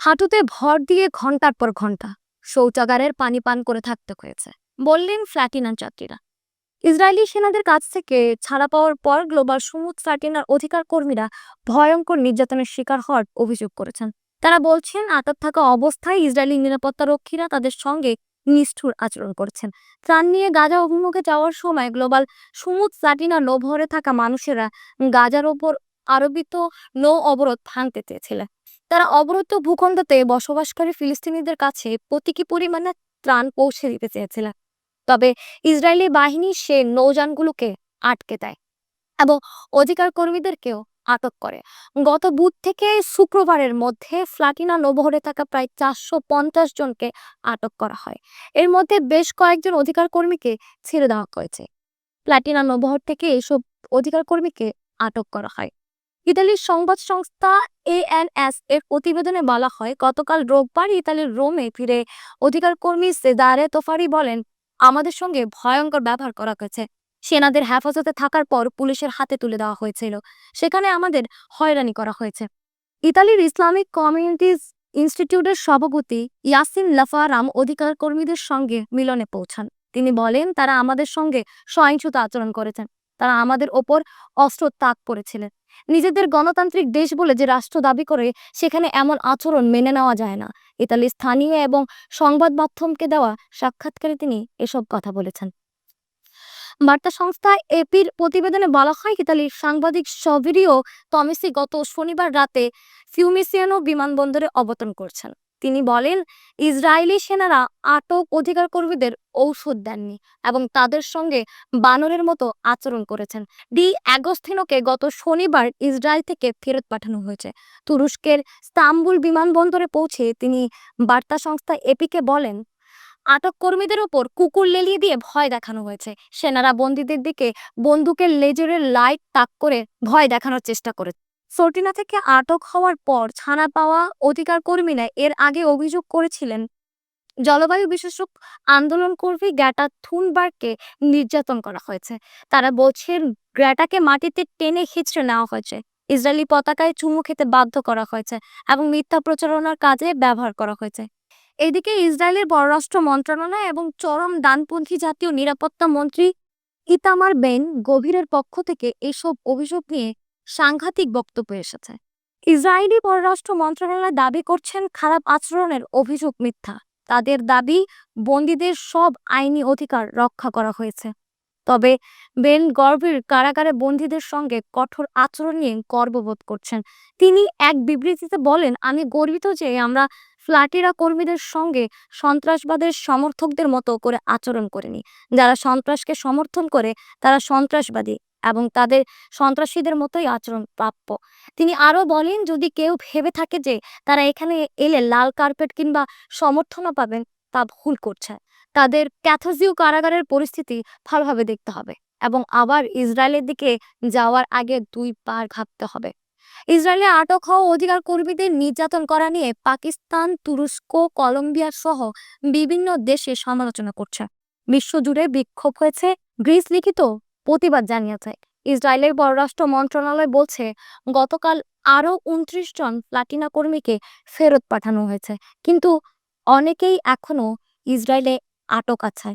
হাঁটুতে ভর দিয়ে ঘণ্টার পর ঘণ্টা শৌচাগারের পানি পান করে থাকতে হয়েছে, বললেন ফ্ল্যাটিনার যাত্রীরা ইসরায়েলি সেনাদের কাছ থেকে ছাড়া পাওয়ার পর গ্লোবাল সমুদ ফ্ল্যাটিনার অধিকার কর্মীরা ভয়ঙ্কর নির্যাতনের শিকার হওয়ার অভিযোগ করেছেন। তারা বলছেন, আটক থাকা অবস্থায় ইসরায়েলি নিরাপত্তা রক্ষীরা তাদের সঙ্গে নিষ্ঠুর আচরণ করছেন। ত্রাণ নিয়ে গাজা অভিমুখে যাওয়ার সময় গ্লোবাল সমুদ ফ্ল্যাটিনা নৌভরে থাকা মানুষেরা গাজার ওপর আরোপিত নৌ অবরোধ ভাঙতে চেয়েছিলেন। তারা অবরুদ্ধ ভূখণ্ডতে বসবাসকারী ফিলিস্তিনিদের কাছে প্রতীকী পরিমাণে ত্রাণ পৌঁছে দিতে চেয়েছিলেন। তবে ইসরায়েলি বাহিনী সে নৌযানগুলোকে আটকে দেয় এবং অধিকার কর্মীদেরকেও আটক করে। গত বুধ থেকে শুক্রবারের মধ্যে ফ্লাটিনা নৌবহরে থাকা প্রায় চারশো পঞ্চাশ জনকে আটক করা হয়। এর মধ্যে বেশ কয়েকজন অধিকার কর্মীকে ছেড়ে দেওয়া হয়েছে। প্লাটিনা নৌবহর থেকে এসব অধিকার কর্মীকে আটক করা হয়। ইতালির সংবাদ সংস্থা এএনএস এর প্রতিবেদনে বলা হয়, গতকাল রোববার ইতালির রোমে ফিরে অধিকার কর্মী সেদারে তোফারি বলেন, আমাদের সঙ্গে ভয়ঙ্কর ব্যবহার করা হয়েছে। সেনাদের হেফাজতে থাকার পর পুলিশের হাতে তুলে দেওয়া হয়েছিল। সেখানে আমাদের হয়রানি করা হয়েছে। ইতালির ইসলামিক কমিউনিটিজ ইনস্টিটিউটের সভাপতি ইয়াসিন লাফারাম অধিকার কর্মীদের সঙ্গে মিলনে পৌঁছান। তিনি বলেন, তারা আমাদের সঙ্গে সহিংসতা আচরণ করেছেন। তারা আমাদের ওপর অস্ত্র তাক করেছিলেন। নিজেদের গণতান্ত্রিক দেশ বলে যে রাষ্ট্র দাবি করে, সেখানে এমন আচরণ মেনে নেওয়া যায় না। ইতালির স্থানীয় এবং সংবাদ মাধ্যমকে দেওয়া সাক্ষাৎকারে তিনি এসব কথা বলেছেন। বার্তা সংস্থা এপির প্রতিবেদনে বলা হয়, ইতালির সাংবাদিক সভিরিও তমেসি গত শনিবার রাতে ফিউমিসিয়ানো বিমানবন্দরে অবতরণ করছেন। তিনি বলেন, ইসরায়েলি সেনারা আটক অধিকার কর্মীদের ঔষধ দেননি এবং তাদের সঙ্গে বানরের মতো আচরণ করেছেন। ডি অ্যাগস্তিনোকে গত শনিবার ইসরায়েল থেকে ফেরত পাঠানো হয়েছে। তুরস্কের স্তাম্বুল বিমানবন্দরে পৌঁছে তিনি বার্তা সংস্থা এপিকে বলেন আটক কর্মীদের ওপর কুকুর লেলিয়ে দিয়ে ভয় দেখানো হয়েছে। সেনারা বন্দীদের দিকে বন্দুকের লেজারের লাইট তাক করে ভয় দেখানোর চেষ্টা করে। সর্টিনা থেকে আটক হওয়ার পর ছানা পাওয়া অধিকার কর্মীরা এর আগে অভিযোগ করেছিলেন, জলবায়ু বিশেষজ্ঞ আন্দোলন কর্মী গ্যাটা থুনবার্গকে নির্যাতন করা হয়েছে। তারা বলছেন গ্র্যাটাকে মাটিতে টেনে হিচড়ে নেওয়া হয়েছে। ইসরায়েলি পতাকায় চুমু খেতে বাধ্য করা হয়েছে এবং মিথ্যা প্রচারণার কাজে ব্যবহার করা হয়েছে। এদিকে ইসরায়েলের পররাষ্ট্র মন্ত্রণালয় এবং চরম ডানপন্থী জাতীয় নিরাপত্তা মন্ত্রী ইতামার বেন গভীরের পক্ষ থেকে এসব অভিযোগ নিয়ে সাংঘাতিক বক্তব্য এসেছে। ইসরায়েলি পররাষ্ট্র মন্ত্রণালয় দাবি করছেন খারাপ আচরণের অভিযোগ মিথ্যা। তাদের দাবি, বন্দীদের সব আইনি অধিকার রক্ষা করা হয়েছে। তবে বেন গর্ভের কারাগারে বন্দীদের সঙ্গে কঠোর আচরণ নিয়ে গর্ববোধ করছেন। তিনি এক বিবৃতিতে বলেন, আমি গর্বিত যে আমরা ফ্ল্যাটিরা কর্মীদের সঙ্গে সন্ত্রাসবাদের সমর্থকদের মতো করে আচরণ করেনি। যারা সন্ত্রাসকে সমর্থন করে, তারা সন্ত্রাসবাদী এবং তাদের সন্ত্রাসীদের মতোই আচরণ প্রাপ্য। তিনি আরও বলেন, যদি কেউ ভেবে থাকে যে তারা এখানে এলে লাল কার্পেট কিংবা সমর্থনও পাবেন, তা ভুল করছে। তাদের ক্যাথোজিও কারাগারের পরিস্থিতি ভালোভাবে দেখতে হবে এবং আবার ইসরায়েলের দিকে যাওয়ার আগে দুই পার ভাবতে হবে। ইসরায়েলে আটক হওয়া অধিকার কর্মীদের নির্যাতন করা নিয়ে পাকিস্তান, তুরস্ক, কলম্বিয়া সহ বিভিন্ন দেশে সমালোচনা করছে। বিশ্বজুড়ে বিক্ষোভ হয়েছে। গ্রিস লিখিত প্রতিবাদ জানিয়েছে। ইসরায়েলের পররাষ্ট্র মন্ত্রণালয় বলছে, গতকাল আরও উনত্রিশ জন প্লাটিনা কর্মীকে ফেরত পাঠানো হয়েছে। কিন্তু অনেকেই এখনও ইসরায়েলে আটক আছে।